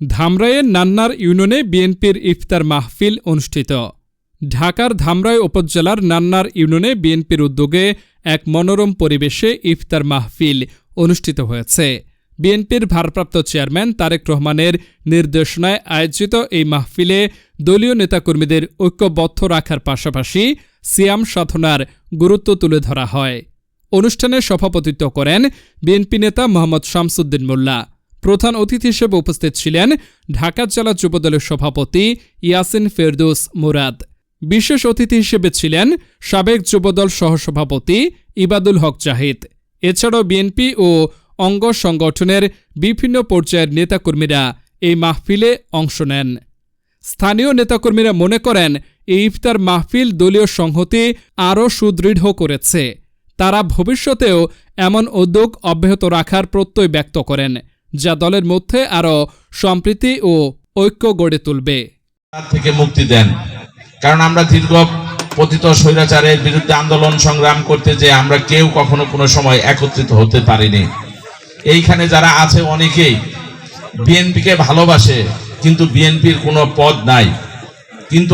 ধামরাইয়ের নান্নার ইউনিয়নে বিএনপির ইফতার মাহফিল অনুষ্ঠিত। ঢাকার ধামরাই উপজেলার নান্নার ইউনিয়নে বিএনপির উদ্যোগে এক মনোরম পরিবেশে ইফতার মাহফিল অনুষ্ঠিত হয়েছে। বিএনপির ভারপ্রাপ্ত চেয়ারম্যান তারেক রহমানের নির্দেশনায় আয়োজিত এই মাহফিলে দলীয় নেতাকর্মীদের ঐক্যবদ্ধ রাখার পাশাপাশি সিয়াম সাধনার গুরুত্ব তুলে ধরা হয়। অনুষ্ঠানে সভাপতিত্ব করেন বিএনপি নেতা মোহাম্মদ শামসুদ্দিন মোল্লা। প্রধান অতিথি হিসেবে উপস্থিত ছিলেন ঢাকা জেলা যুবদলের সভাপতি ইয়াসিন ফেরদৌস মুরাদ। বিশেষ অতিথি হিসেবে ছিলেন সাবেক যুবদল সহসভাপতি ইবাদুল হক জাহিদ। এছাড়াও বিএনপি ও অঙ্গ সংগঠনের বিভিন্ন পর্যায়ের নেতাকর্মীরা এই মাহফিলে অংশ নেন। স্থানীয় নেতাকর্মীরা মনে করেন, এই ইফতার মাহফিল দলীয় সংহতি আরও সুদৃঢ় করেছে। তারা ভবিষ্যতেও এমন উদ্যোগ অব্যাহত রাখার প্রত্যয় ব্যক্ত করেন। যা দলের মধ্যে আরও সম্প্রীতি ও ঐক্য গড়ে তুলবে। থেকে মুক্তি দেন। কারণ আমরা দীর্ঘ পতিত স্বৈরাচারের বিরুদ্ধে আন্দোলন সংগ্রাম করতে যে আমরা কেউ কখনো কোনো সময় একত্রিত হতে পারিনি। এইখানে যারা আছে অনেকেই বিএনপিকে ভালোবাসে, কিন্তু বিএনপির কোনো পদ নাই। কিন্তু